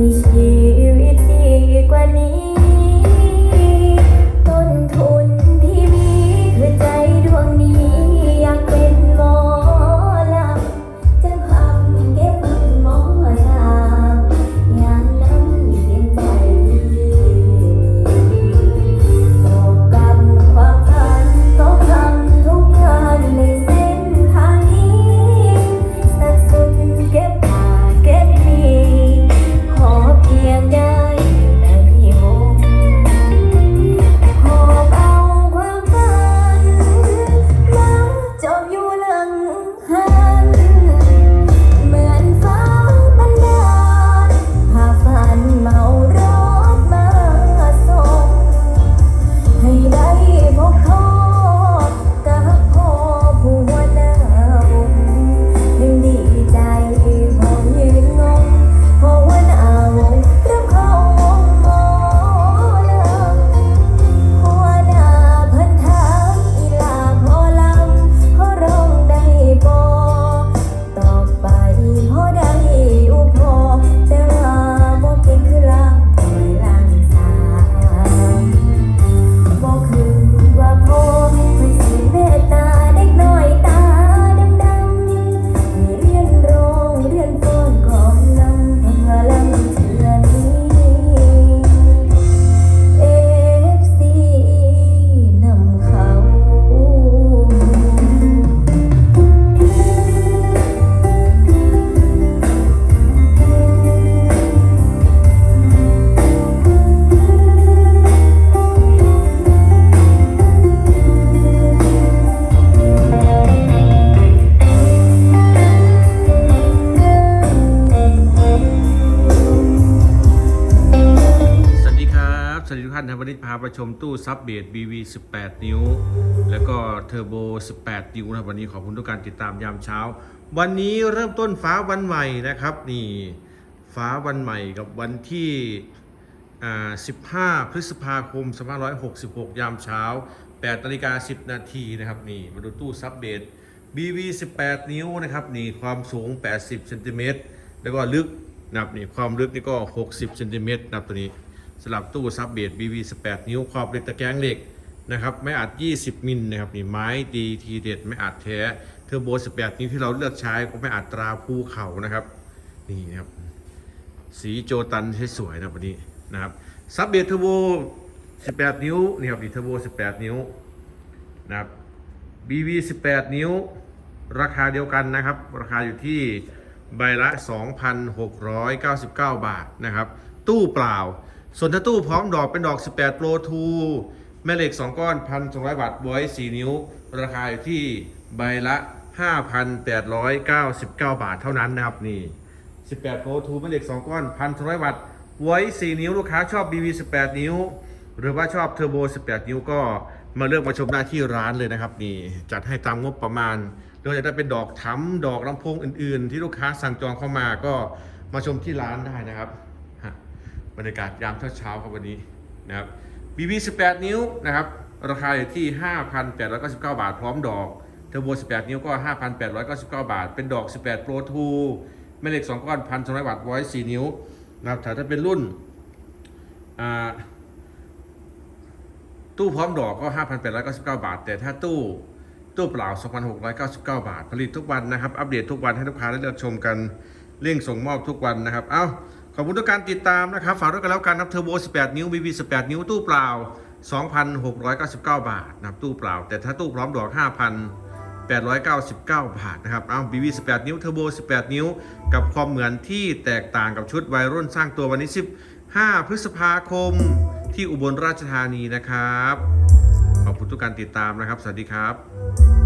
มีชี นะวันนี้พาไปชมตู้ซับเบด BV 18 นิ้ว แล้วก็เทอร์โบ 18 นิ้วนะครับวันนี้ขอบคุณทุกการติดตามยามเช้า วันนี้เริ่มต้นฟ้าวันใหม่นะครับ นี่ฟ้าวันใหม่กับวันที่อ่า15 พฤษภาคม 2566 ยามเช้า8นาฬิกา10 นาทีนะครับนี่มาดูตู้ซับเบด BV 18 นิ้วนะครับนี่ความสูง 80เซนติเมตรแล้วก็ลึกนะครับนี่ความลึกนี่ก็ 60เซนติเมตรนะครับตัวนี้ สลับตู้ซับเบด BV 18 นิ้วขอบเหล็กตะแกรงเหล็กนะครับไม่อัด 20 มิลนะครับนี่ไม้ดีทีเด็ดไม่อัดแท้เทอร์โบ 18 นิ้วที่เราเลือกใช้ก็ไม่อัดตราภูเขานะครับนี่นะครับสีโจตันให้สวยนะวันนี้นะครับซับเบดเทอร์โบ 18 นิ้วนี่ครับนี่เทอร์โบ 18 นิ้วนะครับ BV 18 นิ้ว ราคาเดียวกันนะครับ ราคาอยู่ที่ใบละ 2,699 บาทนะครับ ตู้เปล่า ส่วนถ้าตู้พร้อมดอกเป็นดอก 18 Pro 2 แม่เหล็ก 2 ก้อน 1,200 บาทบอย 4 นิ้ว ราคาอยู่ที่ใบละ 5,899 บาทเท่านั้นนะครับนี่ 18 Pro 2 แม่เหล็ก 2 ก้อน 1,200วัตต์ไว้4นิ้ว ลูกค้าชอบ BV 18 นิ้ว หรือว่าชอบเทอร์โบ 18 นิ้วก็มาเลือกมาชมได้ที่ร้านเลยนะครับนี่จัดให้ตามงบประมาณโดยจะได้เป็นดอกทั้มดอกลำโพงอื่น ๆ ที่ลูกค้าสั่งจองเข้ามาก็มาชมที่ร้านได้นะครับ บรรยากาศยามเช้าๆครับวันนี้นะครับ BB 18 นิ้วนะครับ ราคาอยู่ที่ 5,899 บาท พร้อมดอกเทอร์โบ 18 นิ้วก็ 5,899 บาท เป็นดอก 18 Pro 2แม่เหล็ก 2 ก้อน 1,200 วัตต์ไว้4นิ้วนะครับถ้าเป็นรุ่นตู้พร้อมดอกก็ 5,899 บาท แต่ถ้าตู้ตู้เปล่า 2,699 บาท ผลิตทุกวันนะครับ อัปเดตทุกวันให้ลูกค้าได้เลือกชมกัน เร่งส่งมอบทุกวันนะครับ เอ้า ขอบคุณทุกการติดตามนะครับ ฝากด้วยกันแล้วกันนับเทอร์โบ 18 นิ้ว BB 18 นิ้วตู้เปล่า 2,699 บาทนับตู้เปล่า แต่ถ้าตู้พร้อมดอก 5,899 บาทนะครับเอา BB 18 นิ้วเทอร์โบ 18 นิ้ว กับความเหมือนที่แตกต่างกับชุดวัยรุ่นสร้างตัววันนี้15 พฤษภาคม ที่อุบลราชธานีนะครับ ขอบคุณทุกการติดตามนะครับ สวัสดีครับ